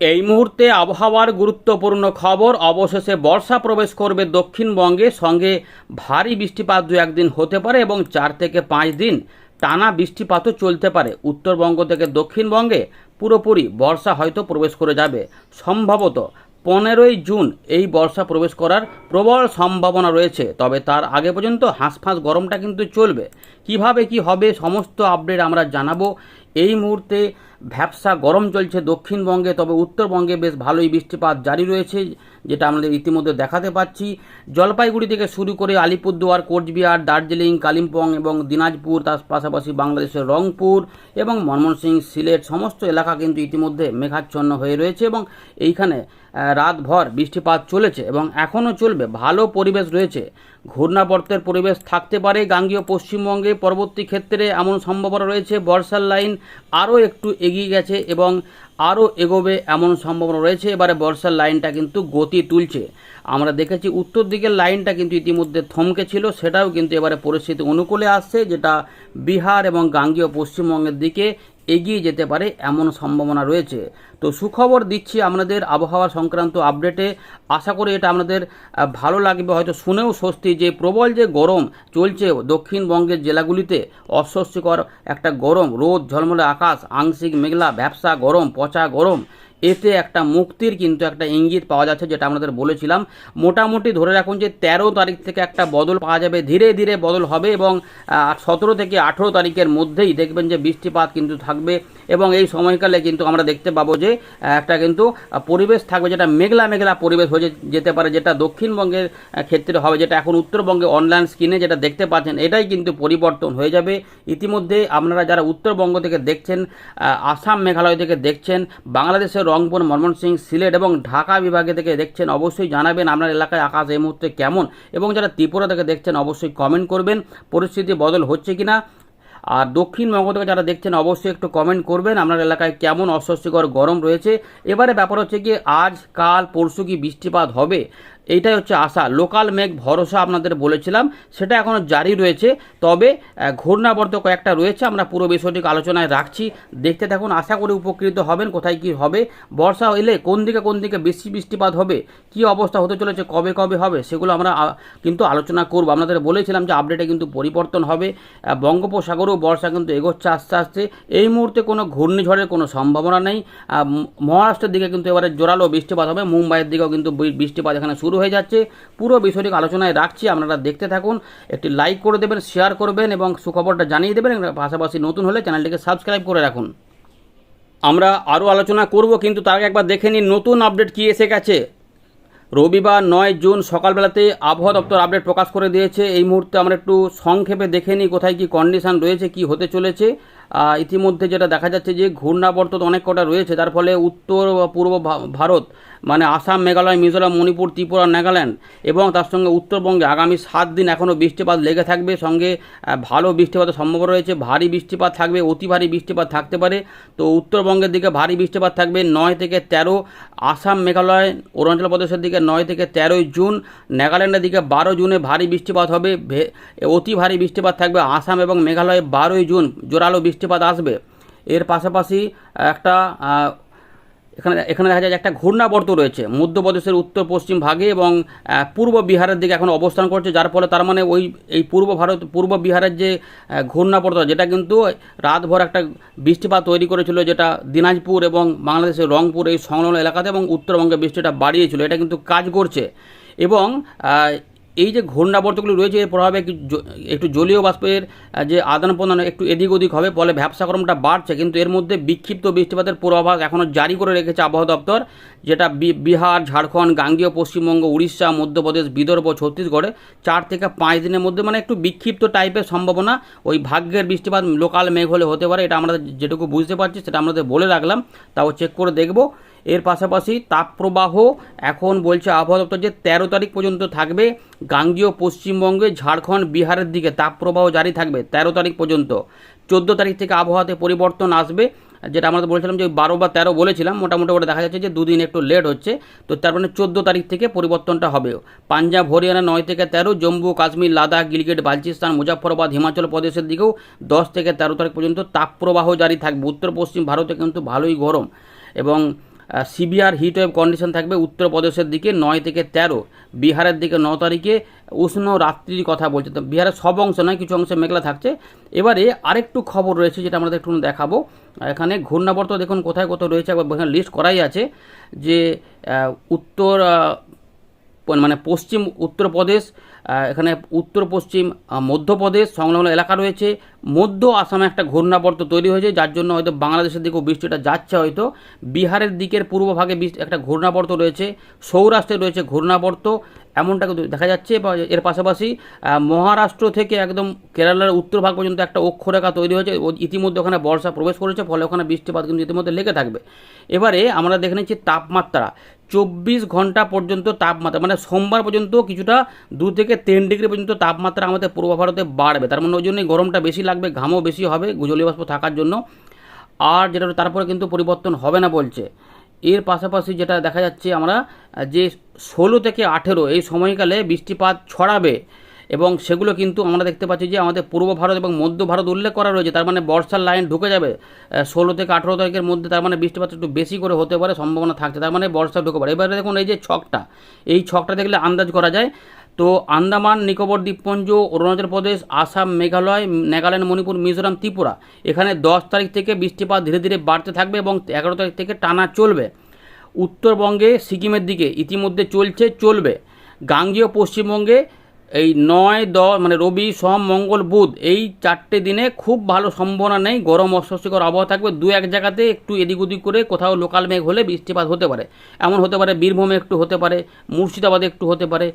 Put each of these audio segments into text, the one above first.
এই মুহূর্তে আবহাওয়ার গুরুত্বপূর্ণ খবর, অবশেষে বর্ষা প্রবেশ করবে দক্ষিণবঙ্গে। সঙ্গে ভারী বৃষ্টিপাত দু একদিন হতে পারে এবং চার থেকে পাঁচ দিন টানা বৃষ্টিপাতও চলতে পারে। উত্তরবঙ্গ থেকে দক্ষিণবঙ্গে পুরোপুরি বর্ষা হয়তো প্রবেশ করে যাবে। সম্ভবত পনেরোই জুন এই বর্ষা প্রবেশ করার প্রবল সম্ভাবনা রয়েছে। তবে তার আগে পর্যন্ত হাঁসফাঁস গরমটা কিন্তু চলবে। কীভাবে কি হবে, সমস্ত আপডেট আমরা জানাব। এই মুহূর্তে ভ্যাবসা গরম চলছে দক্ষিণবঙ্গে, তবে উত্তরবঙ্গে বেশ ভালোই বৃষ্টিপাত জারি রয়েছে, যেটা আমাদের ইতিমধ্যে দেখাতে পাচ্ছি। জলপাইগুড়ি থেকে শুরু করে আলিপুরদুয়ার, কোচবিহার, দার্জিলিং, কালিম্পং এবং দিনাজপুর, তার পাশাপাশি বাংলাদেশের রংপুর এবং ময়মনসিং সিলেট সমস্ত এলাকা কিন্তু ইতিমধ্যে মেঘাচ্ছন্ন হয়ে রয়েছে এবং এইখানে রাতভর বৃষ্টিপাত চলেছে এবং এখনও চলবে। ভালো পরিবেশ রয়েছে। ঘূর্ণাবর্তের পরিবেশ থাকতে পারে গাঙ্গীয় পশ্চিমবঙ্গে। পরবর্তী ক্ষেত্রে এমন সম্ভাবনা রয়েছে। বর্ষার লাইন আরও একটু এগিয়ে গেছে এবং আরও এগোবে এমন সম্ভাবনা রয়েছে। এবারে বর্ষার লাইনটা কিন্তু গতি তুলছে। আমরা দেখেছি উত্তর দিকের লাইনটা কিন্তু ইতিমধ্যে থমকে ছিল। সেটাও কিন্তু এবারে পরিস্থিতি অনুকূলে আসছে, যেটা বিহার এবং গাঙ্গীয় পশ্চিমবঙ্গের দিকে এগিয়ে যেতে পারে এমন সম্ভাবনা রয়েছে। তো সুখবর দিচ্ছি আপনাদের আবহাওয়া সংক্রান্ত আপডেটে আশা করি এটা আপনাদের ভালো লাগবে। হয়তো শুনেও স্বস্তি যে প্রবল যে গরম চলছে দক্ষিণবঙ্গের জেলাগুলিতে, অস্বস্তিকর একটা গরম, রোদ, ঝলমলে আকাশ, আংশিক মেঘলা, ব্যবসা গরম, পচা গরম, এতে একটা মুক্তির কিন্তু একটা ইঙ্গিত পাওয়া যাচ্ছে যেটা আমাদের বলেছিলাম। মোটামুটি ধরে রাখুন যে তেরো তারিখ থেকে একটা বদল পাওয়া যাবে, ধীরে ধীরে বদল হবে এবং সতেরো থেকে আঠেরো তারিখের মধ্যেই দেখবেন যে বৃষ্টিপাত কিন্তু থাকবে। এবং এই সময়কালে কিন্তু আমরা দেখতে পাবো যে একটা কিন্তু পরিবেশ থাকবে যেটা মেঘলা মেঘলা পরিবেশ হয়ে যেতে পারে, যেটা দক্ষিণবঙ্গের ক্ষেত্রে হবে, যেটা এখন উত্তরবঙ্গে অনলাইন স্ক্রিনে যেটা দেখতে পাচ্ছেন, এটাই কিন্তু পরিবর্তন হয়ে যাবে। ইতিমধ্যে আপনারা যারা উত্তরবঙ্গ থেকে দেখছেন আসাম মেঘালয় থেকে দেখছেন, বাংলাদেশের রংপুর, ময়মনসিং, সিলেট এবং ঢাকা বিভাগে থেকে দেখছেন, অবশ্যই জানাবেন আপনার এলাকায় আকাশ এই মুহূর্তে কেমন। এবং যারা ত্রিপুরা থেকে দেখছেন, অবশ্যই কমেন্ট করবেন, পরিস্থিতি বদল হচ্ছে কিনা আর দক্ষিণবঙ্গ থেকে যারা দেখছেন, অবশ্যই একটু কমেন্ট করবেন। আপনার এলাকায় কেমন অস্বস্তিকর গরম রয়েছে? এবারে ব্যাপার হচ্ছে কি, আজ, কাল, পরশু কি বৃষ্টিপাত হবে? এইটাই হচ্ছে আশা। লোকাল মেঘ ভরসা আপনাদের বলেছিলাম, সেটা এখনও জারি রয়েছে। তবে ঘূর্ণাবর্ত কয়েকটা রয়েছে, আমরা পুরো বিষয়টিকে আলোচনায় রাখছি। দেখতে থাকুন, আশা করি উপকৃত হবেন, কোথায় কি হবে। বর্ষা এলে কোন দিকে কোন দিকে বেশি বৃষ্টিপাত হবে, কি অবস্থা হতে চলেছে, কবে কবে হবে, সেগুলো আমরা কিন্তু আলোচনা করব। আপনাদের বলেছিলাম যে আপডেটে কিন্তু পরিবর্তন হবে। বঙ্গোপসাগরেও বর্ষা কিন্তু এগোচ্ছে আস্তে আস্তে। এই মুহূর্তে কোনো ঘূর্ণিঝড়ের কোনো সম্ভাবনা নেই। মহারাষ্ট্রের দিকে কিন্তু এবারে জোরালো বৃষ্টিপাত হবে, মুম্বাইয়ের দিকেও কিন্তু বৃষ্টিপাত এখানে শুরু হয়ে যাচ্ছে। পুরো বিষয়টিকে আলোচনায় রাখছি, আপনারা দেখতে থাকুন। একটি লাইক করে দেবেন শেয়ার করবেন এবং সুখবরটা জানিয়ে দেবেন। পাশাপাশি নতুন হলে চ্যানেলটিকে সাবস্ক্রাইব করে রাখুন। আমরা আরও আলোচনা করব, কিন্তু তার আগে একবার দেখে নিন নতুন আপডেট কী এসে গেছে। রবিবার নয় জুন সকালবেলাতে আবহাওয়া দপ্তর আপডেট প্রকাশ করে দিয়েছে। এই মুহূর্তে আমরা একটু সংক্ষেপে দেখে নিই কোথায় কি কন্ডিশন রয়েছে, কি হতে চলেছে। ইতিমধ্যে যেটা দেখা যাচ্ছে যে ঘূর্ণাবর্ত অনেক কটা রয়েছে তার ফলে উত্তর পূর্ব ভারত মানে আসাম, মেঘালয়, মিজোরাম, মণিপুর, ত্রিপুরা, নাগাল্যান্ড এবং তার সঙ্গে উত্তরবঙ্গে আগামী সাত দিন এখনও বৃষ্টিপাত লেগে থাকবে। সঙ্গে ভালো বৃষ্টিপাতের সম্ভাবনা রয়েছে। ভারী বৃষ্টিপাত থাকবে, অতি ভারী বৃষ্টিপাত থাকতে পারে। তো উত্তরবঙ্গের দিকে ভারী বৃষ্টিপাত থাকবে নয় থেকে তেরো, আসাম, মেঘালয়, অরুণাচল প্রদেশের দিকে নয় থেকে তেরোই জুন, নাগাল্যান্ডের দিকে বারো জুনে ভারী বৃষ্টিপাত হবে অতি ভারী বৃষ্টিপাত থাকবে আসাম এবং মেঘালয়ে বারোই জুন জোরালো বৃষ্টিপাত আসবে। এর পাশাপাশি একটা এখানে এখানে দেখা যায় একটা ঘূর্ণাবর্ত রয়েছে। মধ্যপ্রদেশের উত্তর, পশ্চিম ভাগে এবং পূর্ব বিহারের দিকে এখন অবস্থান করছে, যার ফলে তার মানে ওই, এই পূর্ব ভারত, পূর্ব বিহারের যে ঘূর্ণাবর্ত, যেটা কিন্তু রাতভর একটা বৃষ্টিপাত তৈরি করেছিল, যেটা দিনাজপুর এবং বাংলাদেশের রংপুর এই সংলগ্ন এলাকাতে এবং উত্তরবঙ্গে বৃষ্টিটা বাড়িয়েছিল, এটা কিন্তু কাজ করছে। এবং এই যে ঘূর্ণাবর্তগুলি রয়েছে, এর প্রভাবে একটু জলীয় বাষ্পের যে আদান প্রদান একটু এদিক ওদিক হবে, ফলে ব্যবসা গরমটা বাড়ছে। কিন্তু এর মধ্যে বিক্ষিপ্ত বৃষ্টিপাতের পূর্বাভাস এখনও জারি করে রেখেছে আবহাওয়া দপ্তর, যেটা বিহার, ঝাড়খণ্ড, গাঙ্গীয়, পশ্চিমবঙ্গ, উড়িষ্যা, মধ্যপ্রদেশ, বিদর্ভ, ছত্তিশগড়ে চার থেকে পাঁচ দিনের মধ্যে মানে একটু বিক্ষিপ্ত টাইপের সম্ভাবনা ওই ভাগ্যের বৃষ্টিপাত, লোকাল মেঘ হলে হতে পারে, এটা আমরা যেটুকু বুঝতে পারছি, সেটা আমাদের বলে রাখলাম, তাও চেক করে দেখব। এর পাশাপাশি তাপপ্রবাহ এখন বলছে আবহাওয়া দপ্তর যে তেরো তারিখ পর্যন্ত থাকবে। গাঙ্গীয় পশ্চিমবঙ্গে ঝাড়খণ্ড, বিহারের দিকে তাপপ্রবাহ জারি থাকবে তেরো তারিখ পর্যন্ত। চোদ্দ তারিখ থেকে আবহাওয়াতে পরিবর্তন আসবে। যেটা আমরা বলেছিলাম যে বারো বা তেরো বলেছিলাম, মোটামুটি ওটা দেখা যাচ্ছে যে দুদিন একটু লেট হচ্ছে। তো তার মানে চোদ্দ তারিখ থেকে পরিবর্তনটা হবে। পাঞ্জাব, হরিয়ানা নয় থেকে তেরো, জম্মু, কাশ্মীর, লাদাখ, গিলগিট, বালচিস্তান মুজাফরবাদ হিমাচল প্রদেশের দিকেও দশ থেকে তেরো তারিখ পর্যন্ত তাপপ্রবাহ জারি থাকবে। উত্তর পশ্চিম ভারতে কিন্তু ভালোই গরম এবং সিভিয়ার হিট ওয়েভ কন্ডিশন থাকবে উত্তরপ্রদেশের দিকে নয় থেকে তেরো, বিহারের দিকে ন তারিখে উষ্ণ রাত্রির কথা বলছে। তো বিহারের সব অংশ নয়, কিছু অংশে মেঘলা থাকছে। এবারে আরেকটু খবর রয়েছে যেটা আমরা একটু দেখাবো। এখানে ঘূর্ণাবর্ত দেখুন কোথায় কোথাও রয়েছে, একবার লিস্ট করাই আছে যে উত্তর মানে পশ্চিম উত্তরপ্রদেশ এখানে উত্তর, পশ্চিম মধ্যপ্রদেশ সংলগ্ন এলাকা রয়েছে। মধ্য আসামে একটা ঘূর্ণাবর্ত তৈরি হয়েছে, যার জন্য হয়তো বাংলাদেশের দিকেও বৃষ্টিটা যাচ্ছে হয়তো। বিহারের দিকের পূর্বভাগে একটা ঘূর্ণাবর্ত রয়েছে, সৌরাষ্ট্রে রয়েছে ঘূর্ণাবর্ত। এমনটা কিন্তু দেখা যাচ্ছে এর পাশাপাশি মহারাষ্ট্র থেকে একদম কেরালার উত্তর ভাগ পর্যন্ত একটা অক্ষরেখা তৈরি হয়েছে। ইতিমধ্যে ওখানে বর্ষা প্রবেশ করেছে, ফলে ওখানে বৃষ্টিপাত কিন্তু ইতিমধ্যে লেগে থাকবে। এবারে আমরা দেখে নিচ্ছি তাপমাত্রা। চব্বিশ ঘণ্টা পর্যন্ত তাপমাত্রা মানে সোমবার পর্যন্ত কিছুটা দু থেকে তিন ডিগ্রি পর্যন্ত তাপমাত্রা আমাদের পূর্ব ভারতে বাড়বে। তার মানে ওই জন্যই গরমটা বেশি লাগবে, ঘামও বেশি হবে গুজলীয় বাষ্প থাকার জন্য। আর যেটা তারপরে কিন্তু পরিবর্তন হবে না বলছে। এর পাশাপাশি যেটা দেখা যাচ্ছে আমরা, যে ষোলো থেকে আঠেরো এই সময়কালে বৃষ্টিপাত ছড়াবে। এবং সেগুলো কিন্তু আমরা দেখতে পাচ্ছি যে আমাদের পূর্ব ভারত এবং মধ্য ভারত উল্লেখ করা রয়েছে, তার মানে বর্ষার লাইন ঢুকে যাবে ষোলো থেকে আঠেরো তারিখের মধ্যে তার মানে বৃষ্টিপাত একটু বেশি করে হতে পারে, সম্ভাবনা থাকছে, তার মানে বর্ষা ঢুকে পারে এবারে দেখুন এই যে ছকটা, এই ছকটা দেখলে আন্দাজ করা যায়। তো আন্দামান, নিকোবর, দ্বীপপুঞ্জ, অরুণাচল প্রদেশ, আসাম, মেঘালয়, নাগাল্যান্ড, মণিপুর, মিজোরাম, ত্রিপুরা, এখানে দশ তারিখ থেকে বৃষ্টিপাত ধীরে ধীরে বাড়তে থাকবে এবং এগারো তারিখ থেকে টানা চলবে। উত্তরবঙ্গে, সিকিমের দিকে ইতিমধ্যে চলছে, চলবে। গাঙ্গীয় পশ্চিমবঙ্গে এই নয়, দশ মানে রবি, সোম, মঙ্গল, বুধ, এই চারটে দিনে খুব ভালো সম্ভাবনা নেই। গরম অস্বস্তিকর আবহাওয়া থাকবে। দু এক জায়গাতে একটু এদিক ওদিক করে কোথাও লোকাল মেঘ হলে বৃষ্টিপাত হতে পারে। এমন হতে পারে বীরভূমে একটু হতে পারে, মুর্শিদাবাদে একটু হতে পারে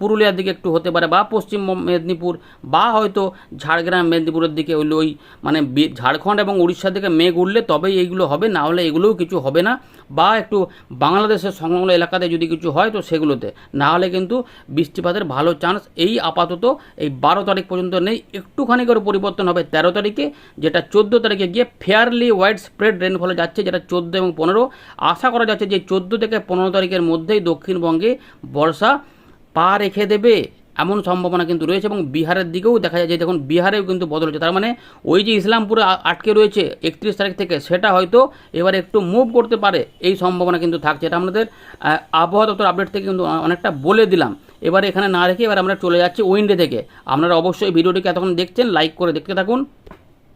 পুরুলিয়ার দিকে একটু হতে পারে বা পশ্চিম মেদিনীপুর বা হয়তো ঝাড়গ্রাম, মেদিনীপুরের দিকে ওই ওই মানে ঝাড়খণ্ড এবং উড়িষ্যার দিকে মেঘ উঠলে তবেই এইগুলো হবে, না হলে এগুলোও কিছু হবে না। বা একটু বাংলাদেশের সংলগ্ন এলাকাতে যদি কিছু হয় তো সেগুলোতে। না হলে কিন্তু বৃষ্টিপাতের ভালো চান্স এই আপাতত এই বারো তারিখ পর্যন্ত নেই। একটুখানি করে পরিবর্তন হবে তেরো তারিখে, যেটা চোদ্দ তারিখে গিয়ে ফেয়ারলি ওয়াইড স্প্রেড রেনফলে যাচ্ছে, যেটা চোদ্দ এবং পনেরো। আশা করা যাচ্ছে যে চোদ্দ থেকে পনেরো তারিখের মধ্যেই দক্ষিণবঙ্গে বর্ষা পা রেখে দেবে, এমন সম্ভাবনা কিন্তু রয়েছে এবং বিহারের দিকেও দেখা যায় যে দেখুন, বিহারেও কিন্তু বদল হচ্ছে। তার মানে ওই যে ইসলামপুরে আটকে রয়েছে একত্রিশ তারিখ থেকে, সেটা হয়তো এবার একটু মুভ করতে পারে, এই সম্ভাবনা কিন্তু থাকছে। এটা আমাদের আবহাওয়া দপ্তর আপডেট থেকে কিন্তু অনেকটা বলে দিলাম। এবারে এখানে না রেখে এবার আমরা চলে যাচ্ছি উইন্ডে থেকে। আপনারা অবশ্যই ভিডিওটিকে এতক্ষণ দেখছেন, লাইক করে দেখতে থাকুন।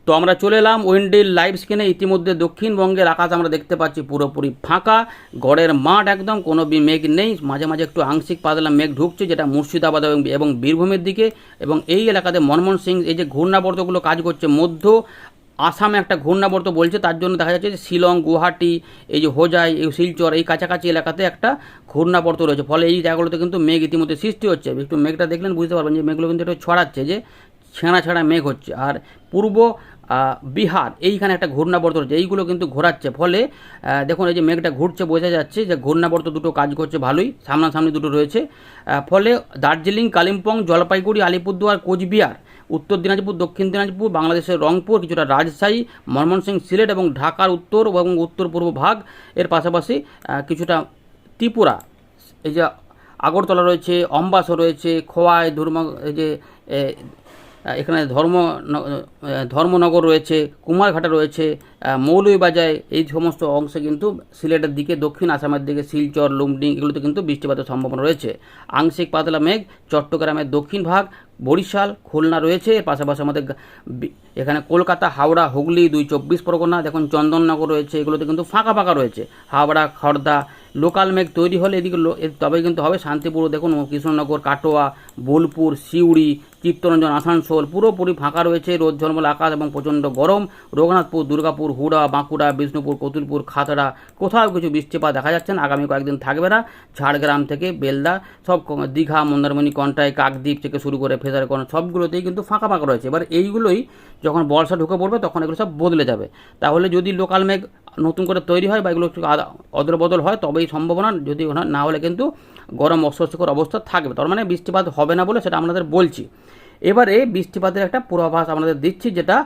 তো আমরা চলে এলাম উইন্ডিল লাইভ স্ক্রিনে, ইতিমধ্যে দক্ষিণবঙ্গের আকাশ আমরা দেখতে পাচ্ছি পুরোপুরি ফাঁকা। গড়ের মাঠ একদম, কোনো মেঘ নেই। মাঝে মাঝে একটু আংশিক পাতলা মেঘ ঢুকছে, যেটা মুর্শিদাবাদ এবং বীরভূমের দিকে। এবং এই এলাকাতে মনমোহন সিং, এই যে ঘূর্ণাবর্তগুলো কাজ করছে মধ্য আসামে একটা ঘূর্ণাবর্ত বলছে, তার জন্য দেখা যাচ্ছে যে শিলং, গুয়াহাটি, এই যে হোজাই, এই শিলচর, এই কাছাকাছি এলাকাতে একটা ঘূর্ণাবর্ত রয়েছে। ফলে এই জায়গাগুলোতে কিন্তু মেঘ ইতিমধ্যে সৃষ্টি হচ্ছে। একটু মেঘটা দেখলেন বুঝতে পারবেন যে মেঘগুলো কিন্তু একটু ছড়াচ্ছে, যে ছেঁড়া ছেঁড়া মেঘ হচ্ছে। আর পূর্ব বিহার, এইখানে একটা ঘূর্ণাবর্ত রয়েছে। এইগুলো কিন্তু ঘোরাচ্ছে। ফলে দেখুন এই যে মেঘটা ঘুরছে, বোঝা যাচ্ছে যে ঘূর্ণাবর্ত দুটো কাজ করছে ভালোই, সামনাসামনি দুটো রয়েছে। ফলে দার্জিলিং, কালিম্পং, জলপাইগুড়ি, আলিপুরদুয়ার, কোচবিহার উত্তর দিনাজপুর, দক্ষিণ দিনাজপুর, বাংলাদেশের রংপুর, কিছুটা রাজশাহী ময়মনসিংহ সিলেট এবং ঢাকার উত্তর এবং উত্তর পূর্ব ভাগ। এর পাশাপাশি কিছুটা ত্রিপুরা, এই যে আগরতলা রয়েছে, অম্বাসা রয়েছে, খোয়াই ধর্ম এই যে এখানে ধর্ম ধর্মনগর রয়েছে, কুমারঘাটা রয়েছে মৌলভীবাজার, এই সমস্ত অংশে কিন্তু সিলেটের দিকে, দক্ষিণ আসামের দিকে শিলচর, লুমডিং, এগুলোতে কিন্তু বৃষ্টিপাতের সম্ভাবনা রয়েছে। আংশিক পাতলা মেঘ, চট্টগ্রামের দক্ষিণ ভাগ, বরিশাল, খুলনা রয়েছে পাশাপাশি আমাদের এখানে কলকাতা, হাওড়া, হুগলি, দুই চব্বিশ পরগনা, দেখুন চন্দননগর রয়েছে, এগুলোতে কিন্তু ফাঁকা ফাঁকা রয়েছে। হাওড়া খড়দা লোকাল মেঘ তৈরি হলে এদিকে তবে কিন্তু হবে শান্তিপুর, দেখুন, কৃষ্ণনগর, কাটোয়া, বোলপুর, সিউড়ি, চিত্তরঞ্জন, আসানসোল, পুরোপুরি ফাঁকা রয়েছে, রোদ, ঝলমল, আকাশ এবং প্রচণ্ড গরম। রঘুনাথপুর, দুর্গাপুর, হুড়া, বাঁকুড়া, বিষ্ণুপুর, কতুলপুর, খাতড়া, কোথাও কিছু বৃষ্টিপাত দেখা যাচ্ছে না, আগামী কয়েকদিন থাকবে না। ঝাড়গ্রাম থেকে বেলদা, সব দীঘা, মন্দারমণি, কন্টাই, কাকদ্বীপ থেকে শুরু করে ফেজারকোনা সবগুলোতেই কিন্তু ফাঁকা ফাঁকা রয়েছে। এবার এইগুলোই যখন বর্ষা ঢুকে পড়বে, তখন এগুলো সব বদলে যাবে। তাহলে যদি লোকাল মেঘ নতুন করে তৈরি হয় বা এগুলো একটু অদল বদল হয়, তবেই সম্ভাবনা যদি না- হলে কিন্তু গরম অস্বস্তিকর অবস্থা থাকবে। তার মানে বৃষ্টিপাত হবে না বলে সেটা আপনাদের বলছি। এবারে বৃষ্টিপাতের একটা পূর্বাভাস আপনাদের দিচ্ছি যেটা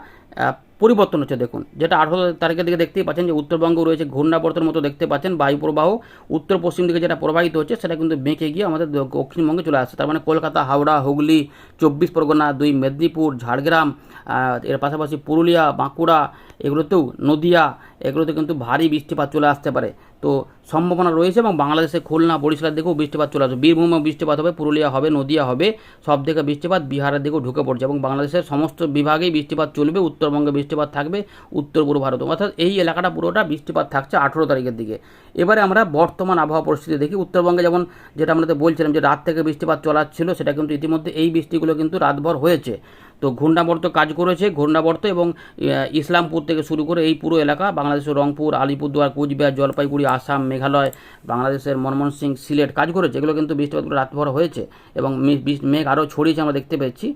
পরিবর্তন হচ্ছে, দেখুন। যেটা আঠারো তারিখের দিকে দেখতেই পাচ্ছেন যে উত্তরবঙ্গ রয়েছে ঘূর্ণাবর্তের মতো দেখতে পাচ্ছেন, বায়ু প্রবাহ। উত্তর পশ্চিম দিকে যেটা প্রবাহিত হচ্ছে, সেটা কিন্তু বেঁকে গিয়ে আমাদের দক্ষিণবঙ্গে চলে আসছে। তার মানে কলকাতা, হাওড়া, হুগলি, চব্বিশ পরগনা, দুই মেদিনীপুর, ঝাড়গ্রাম এর পাশাপাশি পুরুলিয়া, বাঁকুড়া, এগুলোতেও নদিয়া, এগুলোতে কিন্তু ভারী বৃষ্টিপাত চলে আসতে পারে। তো সম্ভাবনা রয়েছে এবং বাংলাদেশে খুলনা, বরিশালের দিকেও বৃষ্টিপাত চলে আসবে। বীরভূমে বৃষ্টিপাত হবে, পুরুলিয়া হবে, নদিয়া হবে, সব থেকে বৃষ্টিপাত বিহারের দিকেও ঢুকে পড়ছে এবং বাংলাদেশের সমস্ত বিভাগেই বৃষ্টিপাত চলবে, উত্তরবঙ্গে বৃষ্টিপাত থাকবে, উত্তর পূর্ব ভারত। অর্থাৎ এই এলাকাটা পুরোটা বৃষ্টিপাত থাকছে আঠেরো তারিখের দিকে। এবারে আমরা বর্তমান আবহাওয়া পরিস্থিতি দেখি। উত্তরবঙ্গে যেমন যেটা আমাদের বলছিলাম যে রাত থেকে বৃষ্টিপাত চলাচ্ছিল, সেটা কিন্তু ইতিমধ্যে এই বৃষ্টিগুলো কিন্তু রাতভর হয়েছে। তো ঘূর্ণাবর্ত কাজ করেছে, ঘূর্ণাবর্ত এবং ইসলামপুর থেকে শুরু করে এই পুরো এলাকা বাংলাদেশের রংপুর, আলিপুরদুয়ার, কুচবিহার, জলপাইগুড়ি, আসাম, মেঘালয়, বাংলাদেশের ময়মনসিং সিলেট কাজ করেছে। এগুলো কিন্তু বৃষ্টিপাতগুলো রাতভর হয়েছে এবং মেঘ আরও ছড়িয়েছে আমরা দেখতে পেয়েছি।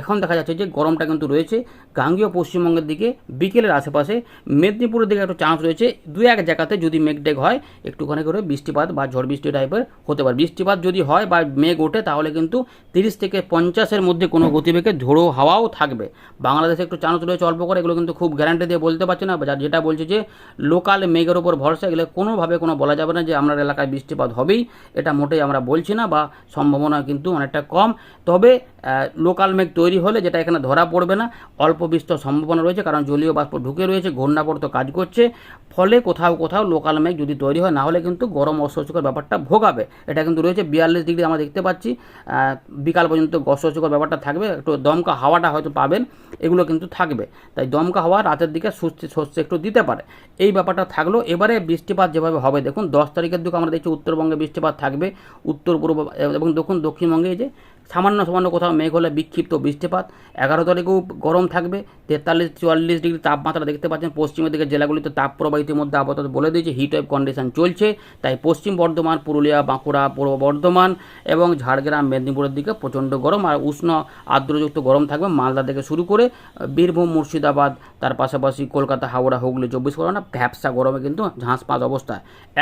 এখন দেখা যাচ্ছে যে গরমটা কিন্তু রয়েছে গাঙ্গীয় পশ্চিমবঙ্গের দিকে, বিকেলের আশেপাশে মেদিনীপুরের দিকে একটু চান্স রয়েছে, দু এক জায়গাতে যদি মেঘ হয়, একটুখানি করে বৃষ্টিপাত বা ঝড় বৃষ্টি টাইপের হতে পারে। বৃষ্টিপাত যদি হয় বা মেঘ ওঠে, তাহলে কিন্তু তিরিশ থেকে পঞ্চাশের মধ্যে কোনো গতিবেগে ঝোড়ো হাওয়াও থাকবে। বাংলাদেশে একটু চান্স রয়েছে অল্প করে, এগুলো কিন্তু খুব গ্যারান্টি দিয়ে বলতে পারছি না যেটা বলছে যে লোকাল মেঘের ওপর ভরসা, এগুলো কোনোভাবে কোনো বলা যাবে না যে আপনার এলাকায় বৃষ্টিপাত হবেই, এটা মোটেই আমরা বলছি না বা সম্ভাবনা কিন্তু অনেকটা কম। তবে লোকাল মেঘ তৈরি হলে যেটা এখানে ধরা পড়বে না, অল্প বৃষ্টির সম্ভাবনা রয়েছে, কারণ জলীয় বাষ্প ঢুকে রয়েছে, ঘূর্ণাবর্ত কাজ করছে, ফলে কোথাও কোথাও লোকাল মেঘ যদি তৈরি হয়, না হলে কিন্তু গরম অস্বস্তিকর ব্যাপারটা ভোগাবে। এটা কিন্তু রয়েছে বিয়াল্লিশ ডিগ্রি আমরা দেখতে পাচ্ছি বিকাল পর্যন্ত অস্বস্তিকর ব্যাপারটা থাকবে, একটু দমকা হাওয়াটা হয়তো পাবেন, এগুলো কিন্তু থাকবে। তাই দমকা হাওয়া রাতের দিকে সুস্থ শস্য একটু দিতে পারে। এই ব্যাপারটা থাকল। এবারে বৃষ্টিপাত যেভাবে হবে, দেখুন, দশ তারিখের দিকে আমরা দেখছি উত্তরবঙ্গে বৃষ্টিপাত থাকবে উত্তর পূর্ব এবং দেখুন দক্ষিণবঙ্গে যে সামান্য সামান্য কোথাও মেঘ হলে বিক্ষিপ্ত বৃষ্টিপাত। এগারো তারিখেও গরম থাকবে, তেতাল্লিশ, চুয়াল্লিশ ডিগ্রি তাপমাত্রা দেখতে পাচ্ছেন। পশ্চিমের দিকে জেলাগুলিতে তাপপ্রবাহ ইতিমধ্যে আপাতত বলে দিয়েছে হিট ওয়েভ কন্ডিশন চলছে। তাই পশ্চিম বর্ধমান, পুরুলিয়া, বাঁকুড়া, পূর্ব বর্ধমান এবং ঝাড়গ্রাম, মেদিনীপুরের দিকে প্রচণ্ড গরম আর উষ্ণ আর্দ্রযুক্ত গরম থাকবে মালদা থেকে শুরু করে বীরভূম, মুর্শিদাবাদ, তার পাশাপাশি কলকাতা, হাওড়া, হুগলি, চব্বিশ পরগনা ভ্যাবসা গরমে কিন্তু ঝাঁসপাত অবস্থা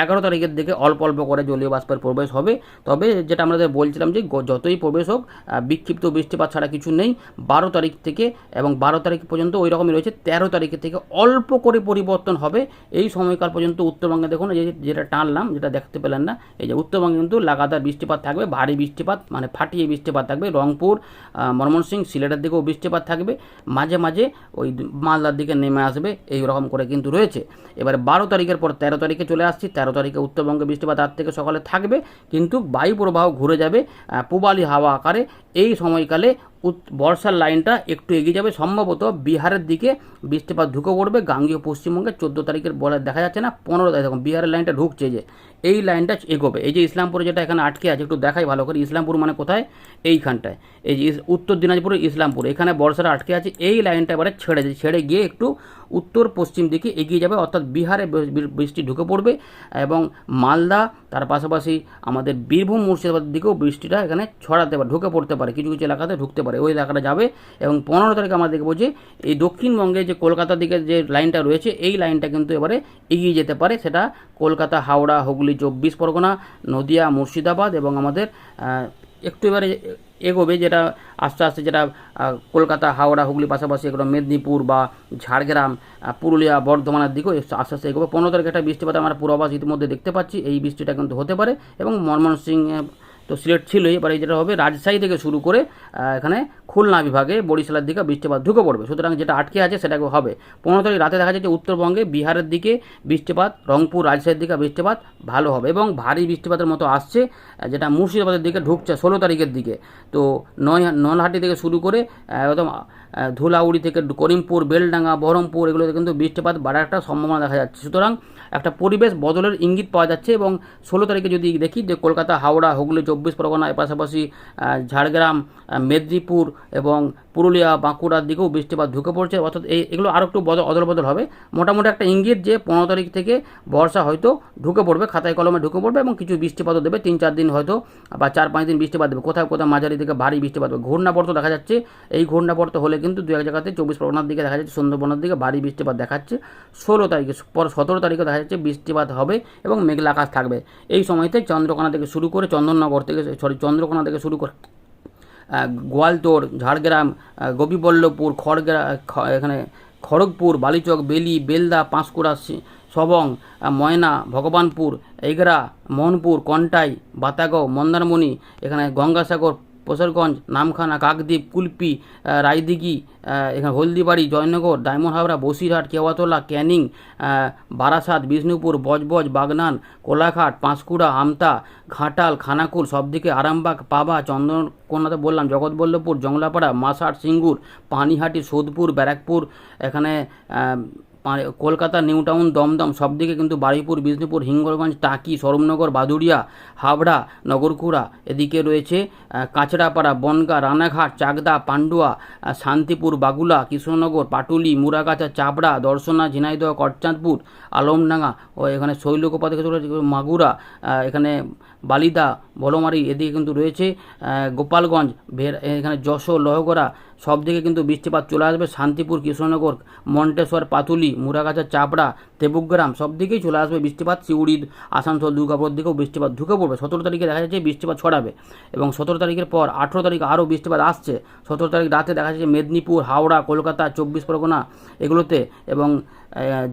এগারো তারিখের দিকে অল্প অল্প করে জলীয় বাষ্পের প্রবেশ হবে। তবে যেটা আমাদের বলছিলাম যে যতই প্রবেশ হোক আহ, বিক্ষিপ্ত বৃষ্টিপাত ছাড়া কিছু নেই। বারো তারিখ থেকে এবং বারো তারিখ পর্যন্ত ওই রকমই রয়েছে। তেরো তারিখের থেকে অল্প করে পরিবর্তন হবে। এই সময়কাল পর্যন্ত উত্তরবঙ্গে দেখুন এই যেটা টানলাম যেটা দেখতে পেলেন না এই যে উত্তরবঙ্গে কিন্তু লাগাতার বৃষ্টিপাত থাকবে ভারী বৃষ্টিপাত মানে ফাটিয়ে বৃষ্টিপাত থাকবে। রংপুর আহ, ময়মনসিংহ সিলেটের দিকেও বৃষ্টিপাত থাকবে। মাঝে মাঝে ওই মালদার দিকে নেমে আসবে এই রকম করে কিন্তু রয়েছে। এবারে বারো তারিখের পর তেরো তারিখে চলে আসছি। তেরো তারিখে উত্তরবঙ্গে বৃষ্টিপাত রাত থেকে সকালে থাকবে কিন্তু বায়ু প্রবাহ ঘুরে যাবে। পূবালি হাওয়া আকারে এই সময়কালে বর্ষার লাইনটা একটু এগিয়ে যাবে। সম্ভবত বিহারের দিকে বৃষ্টিপাত ঢুকে পড়বে। গাঙ্গীয় পশ্চিমবঙ্গে চোদ্দ তারিখের বলে দেখা যাচ্ছে না, পনেরো তারিখ। দেখুন, বিহারের লাইনটা ঢুকছে যে, এই লাইনটা এগোবে। এই যে ইসলামপুরে যেটা এখানে আটকে আছে, একটু দেখাই ভালো করে। ইসলামপুর মানে কোথায়? এইখানটায়। এই যে উত্তর দিনাজপুরের ইসলামপুর, এখানে বর্ষাটা আটকে আছে। এই লাইনটা এবারে ছেড়ে যায় ছেড়ে গিয়ে একটু উত্তর পশ্চিম দিকে এগিয়ে যাবে। অর্থাৎ বিহারে বৃষ্টি ঢুকে পড়বে এবং মালদা, তার পাশাপাশি আমাদের বীরভূম মুর্শিদাবাদের দিকেও বৃষ্টিটা এখানে ছড়াতে পারে ঢুকে পড়তে পারে। কিছু কিছু এলাকাতে ঢুকতে পারে। ওই এলাকাটা যাবে এবং পনেরো তারিখে আমরা দেখব যে এই দক্ষিণবঙ্গে যে কলকাতার দিকে যে লাইনটা রয়েছে, এই লাইনটা কিন্তু এবারে এগিয়ে যেতে পারে। সেটা কলকাতা, হাওড়া, হুগলি, চব্বিশ পরগনা, নদিয়া, মুর্শিদাবাদ এবং আমাদের একটু এবারে এগোবে যেটা আস্তে আস্তে যেটা কলকাতা, হাওড়া, হুগলি পাশাপাশি এগুলো মেদিনীপুর বা ঝাড়গ্রাম পুরুলিয়া, বর্ধমানের দিকেও আস্তে আস্তে এগোবে। পনেরো তারিখে একটা বৃষ্টিপাত আমরা পূর্বাভাস ইতিমধ্যে দেখতে পাচ্ছি। এই বৃষ্টিটা কিন্তু হতে পারে এবং ময়মনসিংহ তো সিলেট ছিলই। এই যেটা হবে, রাজশাহী থেকে শুরু করে এখানে খুলনা বিভাগে বরিশালের দিকে বৃষ্টিপাত ঢুকে পড়বে। সুতরাং যেটা আটকে আছে সেটাকে হবে। পনেরো তারিখ রাতে দেখা যাচ্ছে উত্তরবঙ্গে বিহারের দিকে বৃষ্টিপাত, রংপুর, রাজশাহীর দিকে বৃষ্টিপাত ভালো হবে এবং ভারী বৃষ্টিপাতের মতো আসছে যেটা মুর্শিদাবাদের দিকে ঢুকছে ষোলো তারিখের দিকে। তো নয়, নলহাটি থেকে শুরু করে একদম ধুলাউড়ি থেকে করিমপুর, বেলডাঙ্গা, বহরমপুর এগুলোতে কিন্তু বৃষ্টিপাত বাড়ার একটা সম্ভাবনা দেখা যাচ্ছে। সুতরাং একটা পরিবেশ বদলের ইঙ্গিত পাওয়া যাচ্ছে এবং ষোলো তারিখে যদি দেখি যে কলকাতা, হাওড়া, হুগলি, চব্বিশ পরগনা, এর পাশাপাশি ঝাড়গ্রাম মেদিনীপুর এবং পুরুলিয়া, বাঁকুড়ার দিকেও বৃষ্টিপাত ঢুকে পড়ছে। অর্থাৎ এই, এগুলো আরও একটু বদল অদল বদল হবে। মোটামুটি একটা ইঙ্গিত যে পনেরো তারিখ থেকে বর্ষা হয়তো ঢুকে পড়বে, খাতায় কলমে ঢুকে পড়বে এবং কিছু বৃষ্টিপাতও দেবে। তিন চার দিন হয়তো বা চার পাঁচ দিন বৃষ্টিপাত দেবে। কোথাও কোথাও মাঝারি থেকে ভারী বৃষ্টিপাত দেবে ঘূর্ণাবর্ত দেখা যাচ্ছে। এই ঘূর্ণাবর্ত হলে কিন্তু দু এক জায়গাতে চব্বিশ পরগনার দিকে দেখা যাচ্ছে, সুন্দরবনের দিকে ভারী বৃষ্টিপাত দেখাচ্ছে। ষোলো তারিখে, পর সতেরো তারিখে দেখা যাচ্ছে বৃষ্টিপাত হবে এবং মেঘলা আকাশ থাকবে। এই সময়তে চন্দ্রকোনা থেকে শুরু করে চন্দননগর থেকে, সরি, চন্দ্রকোনা থেকে শুরু করে গোয়ালতোড় ঝাড়গ্রাম গোপীবল্লভপুর, খড়গ্রা এখানে খড়গপুর, বালিচক, বেলি, বেলদা, পাঁশকুড়া সবং ময়না, ভগবানপুর, এগরা, মোহনপুর, কন্টাই বাতাগাঁও মন্দারমণি, এখানে গঙ্গাসাগর পোশারগঞ্জ, নামখানা, কাকদ্বীপ, কুলপি রায়দিঘি এখানে হলদিবাড়ি, জয়নগর, ডায়মন্ড হাবড়া, বসিরহাট, কেওয়াতলা, ক্যানিং বারাসাত, বিষ্ণুপুর, বজবজ, বাগনান, কোলাঘাট, পাঁশকুড়া, আমতা, ঘাটাল, খানাকুল, সবদিকে আরামবাগ, পাবা, চন্দনকোনাতে বললাম, জগৎবল্লভপুর, জংলাপাড়া মাসাট সিঙ্গুর, পানিহাটি, সোদপুর, ব্যারাকপুর, এখানে কলকাতা, নিউ টাউন, দমদম, সবদিকে কিন্তু বারুইপুর, বিষ্ণুপুর, হিঙ্গলগঞ্জ, টাকি সরমনগর বাদুড়িয়া, হাবড়া, নগরকুড়া, এদিকে রয়েছে কাঁচড়াপাড়া বনগা, রানাঘাট, চাকদা, পান্ডুয়া শান্তিপুর, বাগুলা, কৃষ্ণনগর, পাটুলি মুরাগাছা চাপড়া দর্শনা, ঝিনাইদহ করচাঁদপুর আলমডাঙ্গা ও এখানে শৈলকোপা থেকে মাগুরা এখানে বালিদা বলমারি এদিকে কিন্তু রয়েছে গোপালগঞ্জ, ভের, এখানে যশোর, লহগড়া, সব দিকে কিন্তু বৃষ্টিপাত চলে আসবে। শান্তিপুর, কৃষ্ণনগর, মন্টেশ্বর, পাতুলি মুরাগাছা চাপড়া তেবুগ্রাম সব দিকেই চলে আসবে বৃষ্টিপাত। সিউড়ি আসানসোল, দুর্গাপুর দিকেও বৃষ্টিপাত ঢুকে পড়বে। সতেরো তারিখে দেখা যাচ্ছে বৃষ্টিপাত ছড়াবে এবং সতেরো তারিখের পর আঠেরো তারিখ আরও বৃষ্টিপাত আসছে। সতেরো তারিখ রাতে দেখা যাচ্ছে মেদিনীপুর, হাওড়া, কলকাতা, চব্বিশ পরগনা এগুলোতে এবং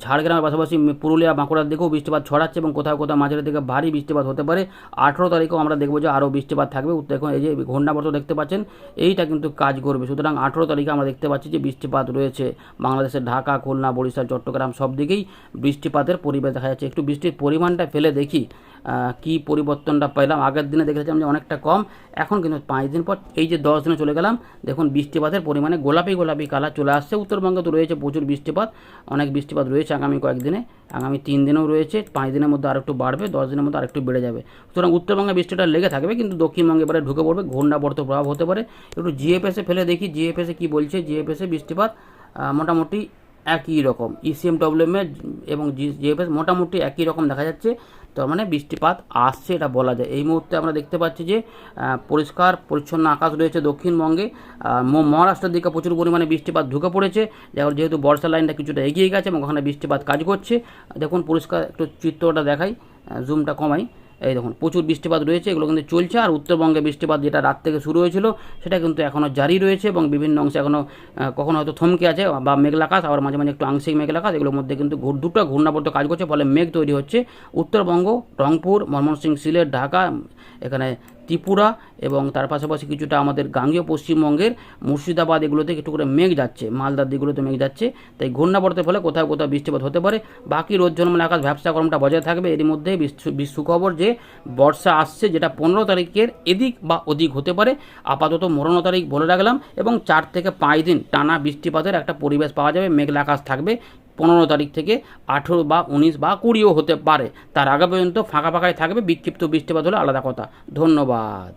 ঝাড়গ্রামের পাশাপাশি পুরুলিয়া, বাঁকুড়ার দিকেও বৃষ্টিপাত ছড়াচ্ছে এবং কোথাও কোথাও মাঝের দিকে ভারী বৃষ্টিপাত হতে পারে। আঠেরো তারিখেও আমরা দেখব যে আরও বৃষ্টিপাত থাকবে। দেখুন এই যে ঘূর্ণাবর্ত দেখতে পাচ্ছেন, এইটা কিন্তু কাজ করবে। সুতরাং আঠেরো তারিখে আমরা দেখতে পাচ্ছি যে বৃষ্টিপাত রয়েছে বাংলাদেশের ঢাকা, খুলনা, বরিশাল, চট্টগ্রাম সব দিকেই বৃষ্টিপাতের পরিবেশ দেখা যাচ্ছে। একটু বৃষ্টির পরিমাণটা ফেলে দেখি। কি পরিবর্তনটা পেলাম? আগের দিনে দেখেছিলাম যে অনেকটা কম, এখন কিন্তু পাঁচ দিন পর এই যে দশ দিনে চলে গেলাম, দেখুন বৃষ্টিপাতের পরিমাণে গোলাপি গোলাপি কালার চলে আসছে। উত্তরবঙ্গে তো রয়েছে প্রচুর বৃষ্টিপাত, অনেক বৃষ্টিপাত রয়েছে আগামী কয়েকদিনে, আগামী তিন দিনেও রয়েছে, পাঁচ দিনের মধ্যে আর একটু বাড়বে, দশ দিনের মধ্যে আরেকটু বেড়ে যাবে। সুতরাং উত্তরবঙ্গে বৃষ্টিটা লেগে থাকবে, কিন্তু দক্ষিণবঙ্গে এবারে ঢুকে পড়বে ঘূর্ণাবর্ত প্রভাব হতে পারে। একটু জিএফএসে ফেলে দেখি জিএফএসে কী বলছে জিএফএসে বৃষ্টিপাত মোটামুটি একই রকম E ইসিএম ডব্লিউএমে এবং জিএফএস মোটামুটি একই রকম দেখা যাচ্ছে। তার মানে বৃষ্টিপাত আসছে এটা বলা যায়। এই মুহূর্তে আমরা দেখতে পাচ্ছি যে পরিষ্কার পরিচ্ছন্ন আকাশ রয়েছে দক্ষিণবঙ্গে। মহারাষ্ট্রের দিকে প্রচুর পরিমাণে বৃষ্টিপাত ঢুকে পড়েছে। যেমন যেহেতু বর্ষা লাইনটা কিছুটা এগিয়ে গেছে এবং ওখানে বৃষ্টিপাত কাজ করছে। দেখুন পরিষ্কার একটু চিত্রটা দেখাই জুমটা কমাই। এই দেখুন, প্রচুর বৃষ্টিপাত রয়েছে, এগুলো কিন্তু চলছে, আর উত্তরবঙ্গে বৃষ্টিপাত যেটা রাত থেকে শুরু হয়েছিল, সেটা কিন্তু এখনও জারি রয়েছে এবং বিভিন্ন অংশে এখনও কখনো হয়তো থমকে আছে, বা মেঘলাকাশ আবার মাঝে মাঝে একটু আংশিক মেঘলাকাশ এগুলোর মধ্যে কিন্তু দুটো ঘূর্ণাবর্ত কাজ করছে, ফলে মেঘ তৈরি হচ্ছে। উত্তরবঙ্গ, রংপুর, ময়মনসিংহ, সিলেট, ঢাকা, এখানে ত্রিপুরা এবং তার পাশাপাশি কিছুটা আমাদের গাঙ্গীয় পশ্চিমবঙ্গের মুর্শিদাবাদ এগুলোতে একটু করে মেঘ যাচ্ছে, মালদার দিকগুলোতে মেঘ যাচ্ছে। তাই ঘূর্ণাবর্তের ফলে কোথাও কোথাও বৃষ্টিপাত হতে পারে। বাকি রোদ জন্মন আকাশ ব্যবসা গরমটা বজায় থাকবে। এর মধ্যে খবর যে বর্ষা আসছে যেটা পনেরো তারিখের এদিক বা ওদিক হতে পারে। আপাতত পনেরো তারিখ বলে রাখলাম এবং চার থেকে পাঁচ দিন টানা বৃষ্টিপাতের একটা পরিবেশ পাওয়া যাবে। মেঘলা আকাশ থাকবে। পনেরো তারিখ থেকে আঠেরো বা উনিশ বা কুড়িও হতে পারে। তার আগে পর্যন্ত ফাঁকা ফাঁকায় থাকবে, বিক্ষিপ্ত বৃষ্টিপাত হলে আলাদা কথা। ধন্যবাদ।